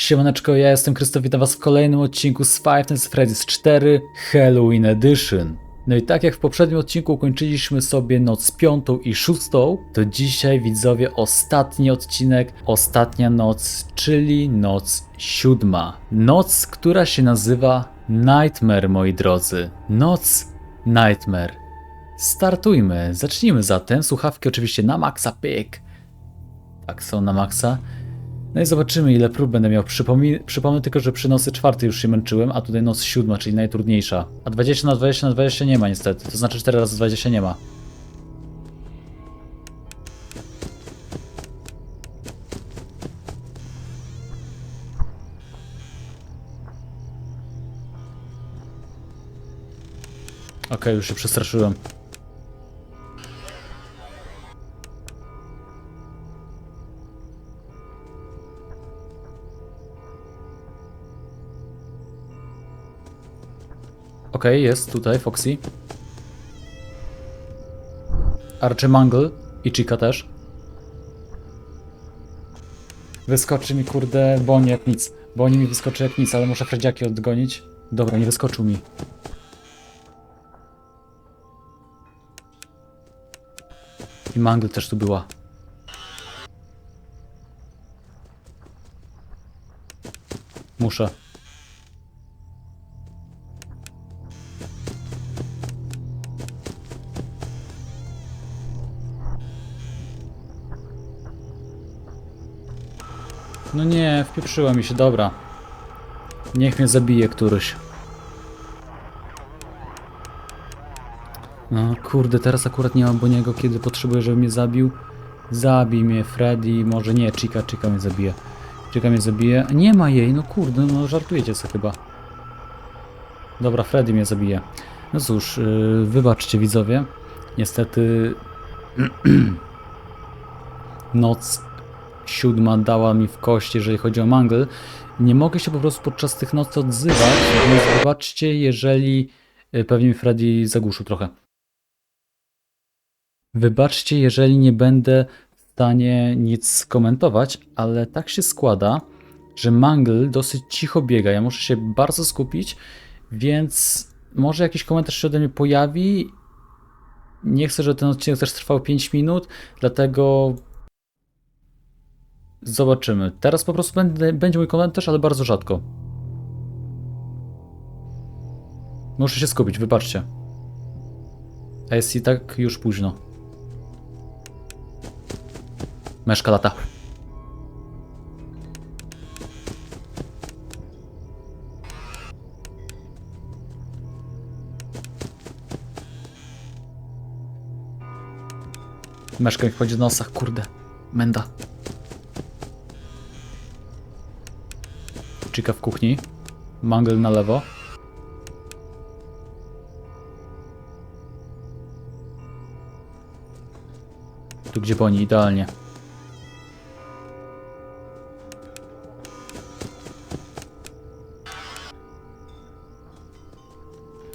Siemaneczko, ja jestem Krzysztof, witam was w kolejnym odcinku z Five Nights at Freddy's 4 Halloween Edition. No i tak jak w poprzednim odcinku ukończyliśmy sobie noc piątą i szóstą, to dzisiaj widzowie ostatni odcinek, ostatnia noc, czyli noc siódma. Noc, która się nazywa Nightmare, moi drodzy. Noc Nightmare. Startujmy, zacznijmy zatem. Słuchawki oczywiście na maksa, pyk. Tak, są na maksa. No i zobaczymy, ile prób będę miał. Przypomnij, przypomnę tylko, że przy nocy czwartej już się męczyłem, a tutaj noc siódma, czyli najtrudniejsza. A 20 na 20 na 20 nie ma niestety. To znaczy 4 razy 20 nie ma. Okej, już się przestraszyłem. Okej, jest tutaj Foxy. Archimangle i Chica też. Wyskoczy mi kurde Bonnie jak nic. Bonnie mi wyskoczy jak nic, ale muszę Fredziaki odgonić. Dobra, nie wyskoczył mi. I Mangle też tu była. Muszę. No nie, wpieprzyła mi się, dobra. Niech mnie zabije któryś. No kurde, teraz akurat nie mam Boniego, kiedy potrzebuję, żeby mnie zabił. Zabij mnie, Freddy, może nie, Chica, Chica mnie zabije. Chica mnie zabije. Nie ma jej, no kurde, no żartujecie sobie chyba. Dobra, Freddy mnie zabije. No cóż, yy, wybaczcie widzowie. Niestety noc siódma dała mi w kość, jeżeli chodzi o mangle. Nie mogę się po prostu podczas tych nocy odzywać, więc wybaczcie, jeżeli y, pewnie mi Freddy zagłuszył trochę. Wybaczcie, jeżeli nie będę w stanie nic skomentować, ale tak się składa, że mangle dosyć cicho biega. Ja muszę się bardzo skupić, więc może jakiś komentarz się ode mnie pojawi. Nie chcę, żeby ten odcinek też trwał 5 minut, dlatego Zobaczymy. Teraz po prostu będę, będzie mój komentarz, ale bardzo rzadko. Muszę się skupić, wybaczcie. A jest i tak już późno. Meszka lata. Meszka mi wchodzi do nosa, kurde. Menda. Chica w kuchni. Mangle na lewo. Tu gdzie boni, idealnie.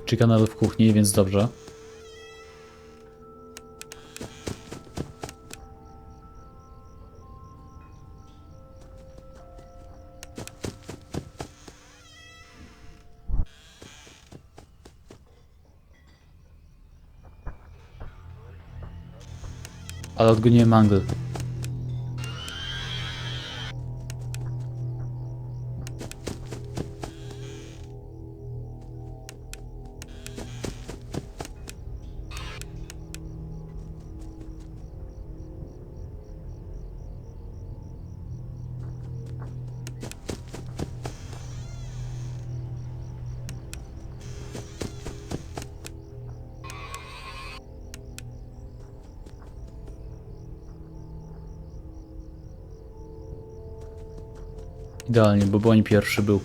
Chica nadal w kuchni, więc dobrze. Ale odgoniłem Mangle. Idealnie, bo Boń pierwszy był.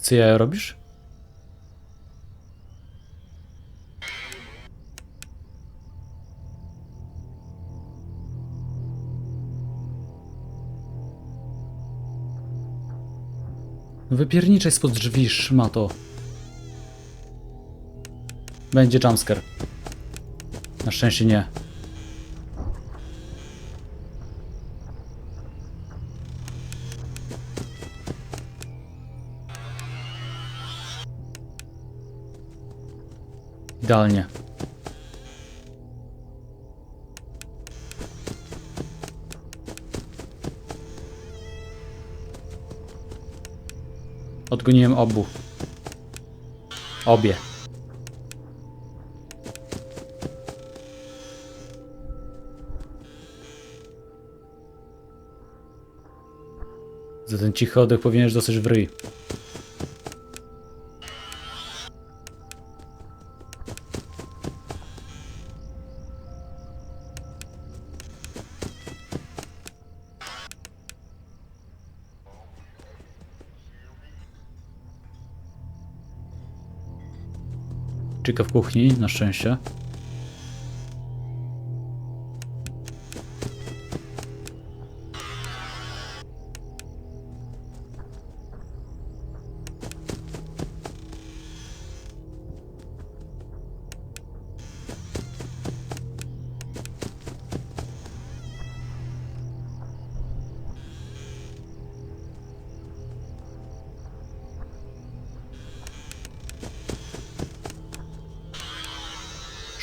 Co ja robisz? Wypierniczaj spod drzwi, szmato. Będzie jumpscare. Na szczęście nie. Idealnie. Odgoniłem obu. Obie. Za ten cichy oddech powinieneś dostać w ryj. Chica w kuchni, na szczęście.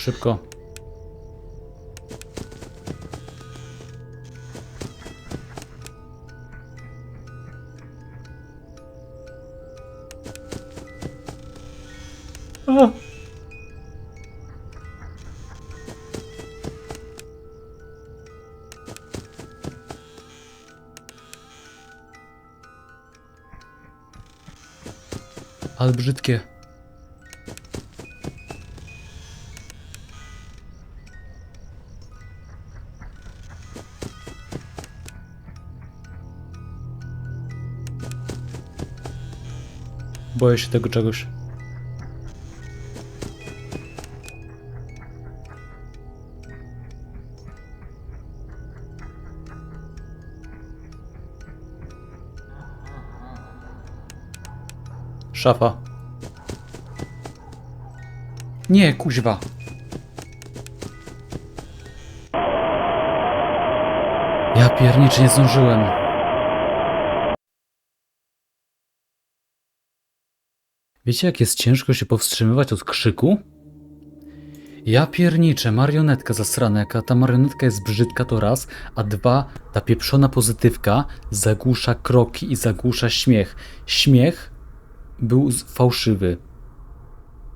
Szybko. A. Ale brzydkie. Boję się tego czegoś. Szafa. Nie, kuźwa. Ja pierniczy nie zdążyłem. Wiecie, jak jest ciężko się powstrzymywać od krzyku? Ja pierniczę, marionetka zasrana, jaka ta marionetka jest brzydka to raz, a dwa, ta pieprzona pozytywka zagłusza kroki i zagłusza śmiech. Śmiech był fałszywy.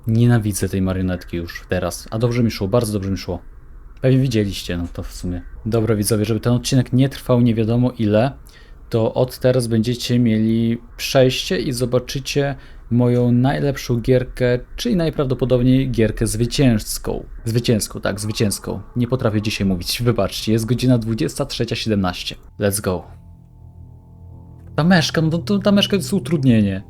Nienawidzę tej marionetki już teraz, a dobrze mi szło, bardzo dobrze mi szło. Pewnie widzieliście, no to w sumie. Dobra widzowie, żeby ten odcinek nie trwał nie wiadomo ile, to od teraz będziecie mieli przejście i zobaczycie moją najlepszą gierkę, czyli najprawdopodobniej gierkę zwycięską. Zwycięską, tak, zwycięską. Nie potrafię dzisiaj mówić, wybaczcie, jest godzina 23.17. Let's go. Ta meszka, no to, ta meszka to jest utrudnienie.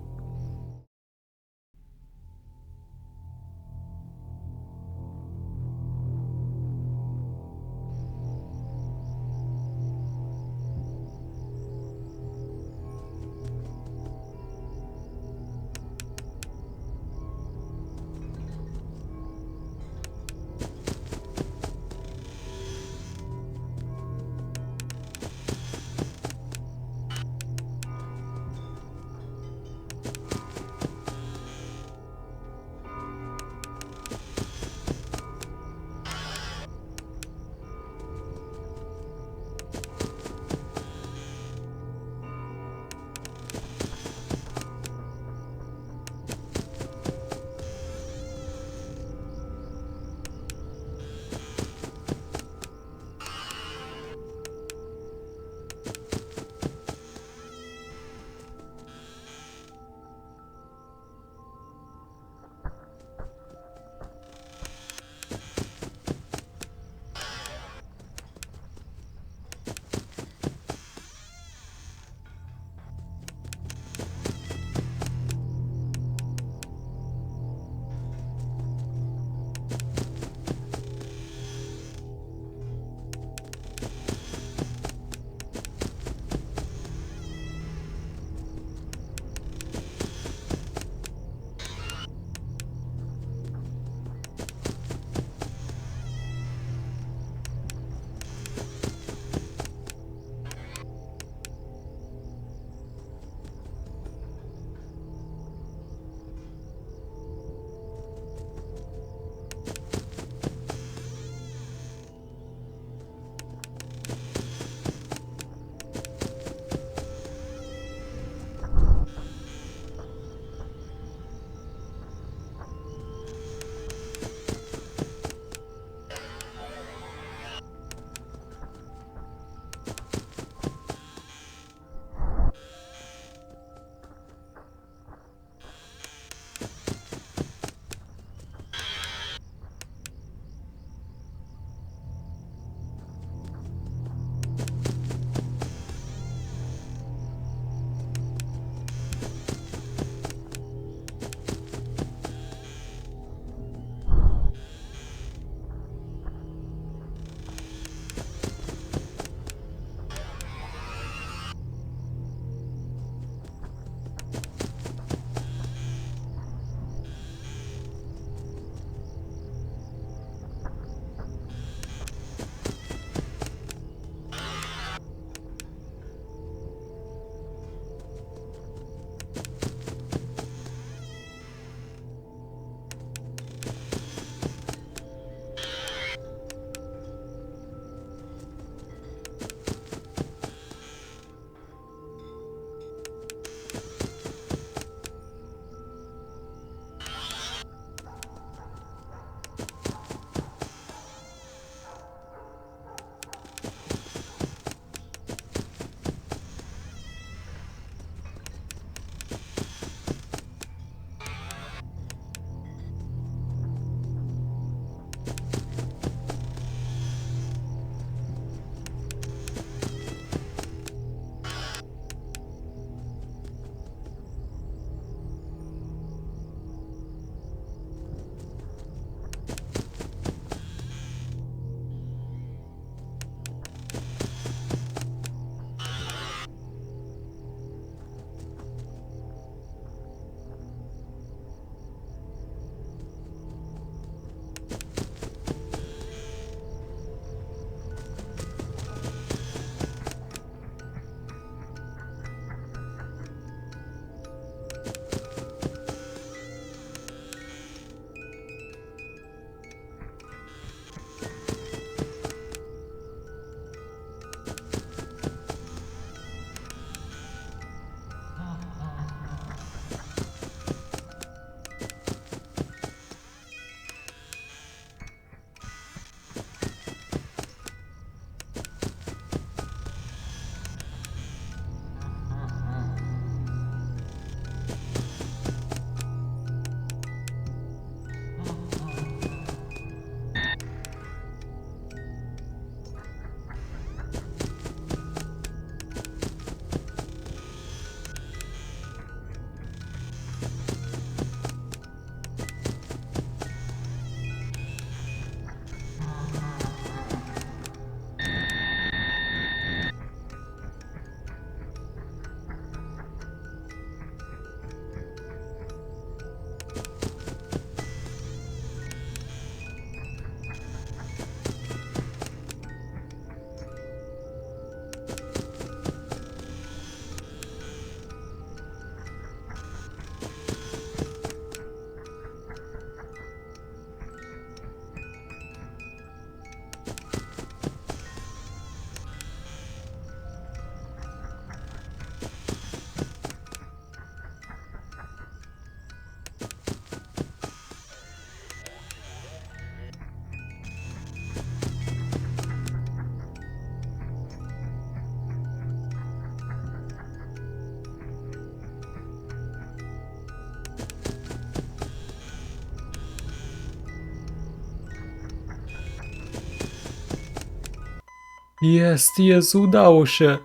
Jest, jest, udało się.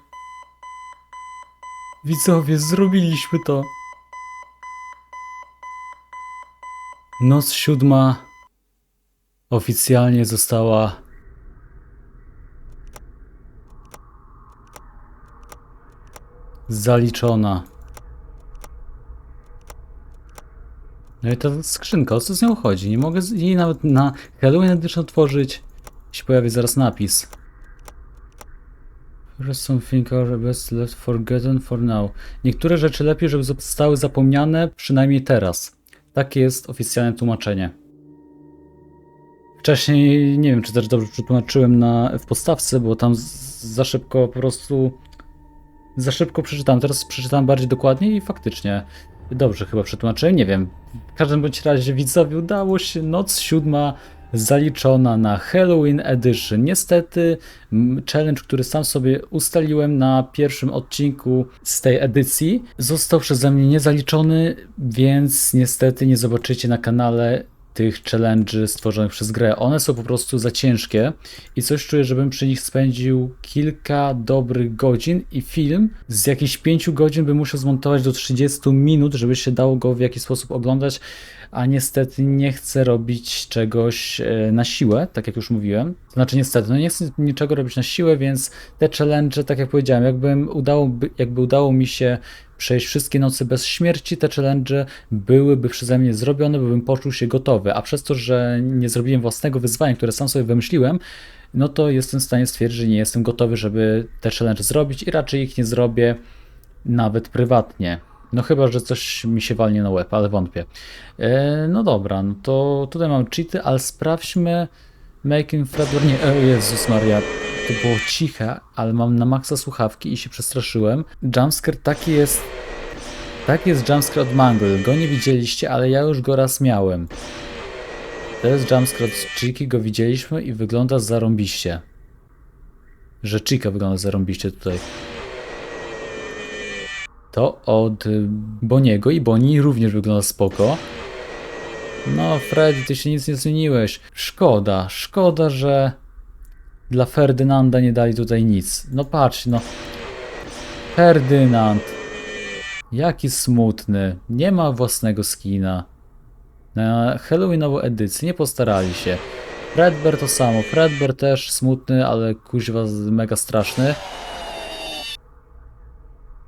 Widzowie, zrobiliśmy to. Noc siódma oficjalnie została zaliczona. No i ta skrzynka, o co z nią chodzi? Nie mogę jej nawet na Halloween Edition otworzyć. Się pojawi zaraz napis. First something are best left forgotten for now. Niektóre rzeczy lepiej, żeby zostały zapomniane, przynajmniej teraz. Takie jest oficjalne tłumaczenie. Wcześniej nie wiem, czy też dobrze przetłumaczyłem na, w podstawce, bo tam za szybko po prostu. Za szybko przeczytałem. Teraz przeczytałem bardziej dokładnie i faktycznie dobrze chyba przetłumaczyłem. Nie wiem. W każdym bądź razie widzowie udało się. Noc siódma zaliczona na Halloween Edition. Niestety challenge, który sam sobie ustaliłem na pierwszym odcinku z tej edycji, został przeze mnie niezaliczony, więc niestety nie zobaczycie na kanale tych challenge'y stworzonych przez grę. One są po prostu za ciężkie i coś czuję, żebym przy nich spędził kilka dobrych godzin i film z jakichś 5 godzin bym musiał zmontować do 30 minut, żeby się dało go w jakiś sposób oglądać, a niestety nie chcę robić czegoś e, na siłę, tak jak już mówiłem. Znaczy niestety, no nie chcę niczego robić na siłę, więc te challenge, tak jak powiedziałem, jakbym udało, jakby udało mi się przejść wszystkie nocy bez śmierci, te challenge byłyby przeze mnie zrobione, bym poczuł się gotowy, a przez to, że nie zrobiłem własnego wyzwania, które sam sobie wymyśliłem, no to jestem w stanie stwierdzić, że nie jestem gotowy, żeby te challenge zrobić i raczej ich nie zrobię nawet prywatnie. No chyba, że coś mi się walnie na łeb, ale wątpię. E, no dobra, no to tutaj mam cheaty, ale sprawdźmy Making Fredward... Nie, o Jezus Maria, to było ciche, ale mam na maksa słuchawki i się przestraszyłem. Jumpscare taki jest... Taki jest jumpscare od Mangle. Go nie widzieliście, ale ja już go raz miałem. To jest jumpscare od Chiki, go widzieliśmy i wygląda zarąbiście. Że Chica wygląda zarąbiście tutaj. To od y, Boniego i Boni również wygląda spoko. No, Freddy, ty się nic nie zmieniłeś. Szkoda, szkoda, że dla Ferdynanda nie dali tutaj nic. No patrz, no. Ferdynand. Jaki smutny. Nie ma własnego skina. Na Halloweenową edycję nie postarali się. Fredbear to samo. Fredbear też smutny, ale kuźwa mega straszny.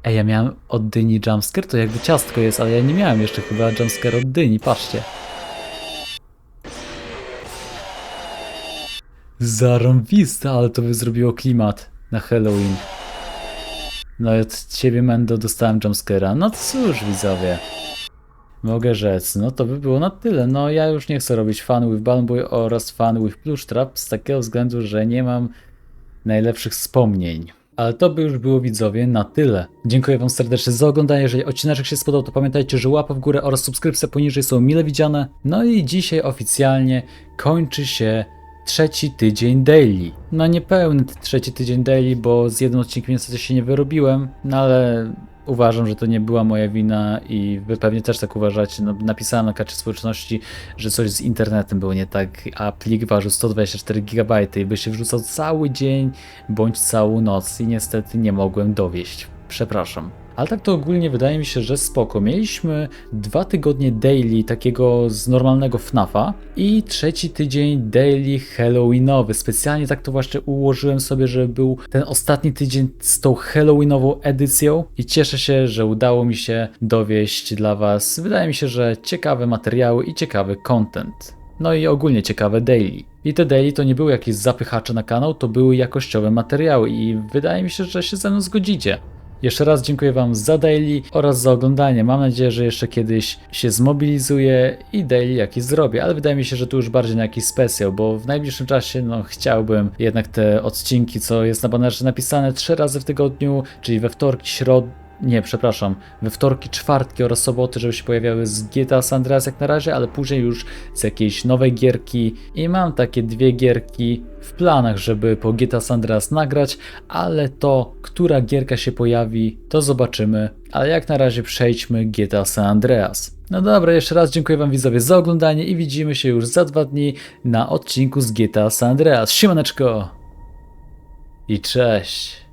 Ej, ja miałem od dyni jumpscare, to jakby ciastko jest, ale ja nie miałem jeszcze chyba jumpscare od dyni, patrzcie. Zarąbiste, ale to by zrobiło klimat na Halloween. No i od ciebie, Mendo, dostałem jumpscare'a. No cóż, widzowie. Mogę rzec, no to by było na tyle. No ja już nie chcę robić Fun with Balloon Boy oraz Fun with Plush Trap z takiego względu, że nie mam najlepszych wspomnień. Ale to by już było widzowie na tyle. Dziękuję wam serdecznie za oglądanie. Jeżeli odcinek się spodobał, to pamiętajcie, że łapa w górę oraz subskrypcja poniżej są mile widziane. No i dzisiaj oficjalnie kończy się trzeci tydzień daily. No niepełny trzeci tydzień daily, bo z jednym odcinkiem niestety się nie wyrobiłem, no ale uważam, że to nie była moja wina i wy pewnie też tak uważacie. No, napisałem na karcie społeczności, że coś z internetem było nie tak, a plik ważył 124 GB i by się wrzucał cały dzień bądź całą noc i niestety nie mogłem dowieść. Przepraszam. Ale tak to ogólnie wydaje mi się, że spoko. Mieliśmy dwa tygodnie daily takiego z normalnego FNAFa i trzeci tydzień daily Halloweenowy. Specjalnie tak to właśnie ułożyłem sobie, żeby był ten ostatni tydzień z tą Halloweenową edycją i cieszę się, że udało mi się dowieść dla Was, wydaje mi się, że ciekawe materiały i ciekawy content. No i ogólnie ciekawe daily. I te daily to nie były jakieś zapychacze na kanał, to były jakościowe materiały i wydaje mi się, że się ze mną zgodzicie. Jeszcze raz dziękuję Wam za daily oraz za oglądanie. Mam nadzieję, że jeszcze kiedyś się zmobilizuję i daily jakiś zrobię, ale wydaje mi się, że tu już bardziej na jakiś specjal, bo w najbliższym czasie no, chciałbym jednak te odcinki, co jest na banerze napisane trzy razy w tygodniu, czyli we wtorki, środę, nie, przepraszam, we wtorki, czwartki oraz soboty, żeby się pojawiały z GTA San Andreas jak na razie, ale później już z jakiejś nowej gierki i mam takie dwie gierki w planach, żeby po GTA San Andreas nagrać, ale to, która gierka się pojawi, to zobaczymy, ale jak na razie przejdźmy GTA San Andreas. No dobra, jeszcze raz dziękuję Wam widzowie za oglądanie i widzimy się już za dwa dni na odcinku z GTA San Andreas. Siemaneczko! i cześć.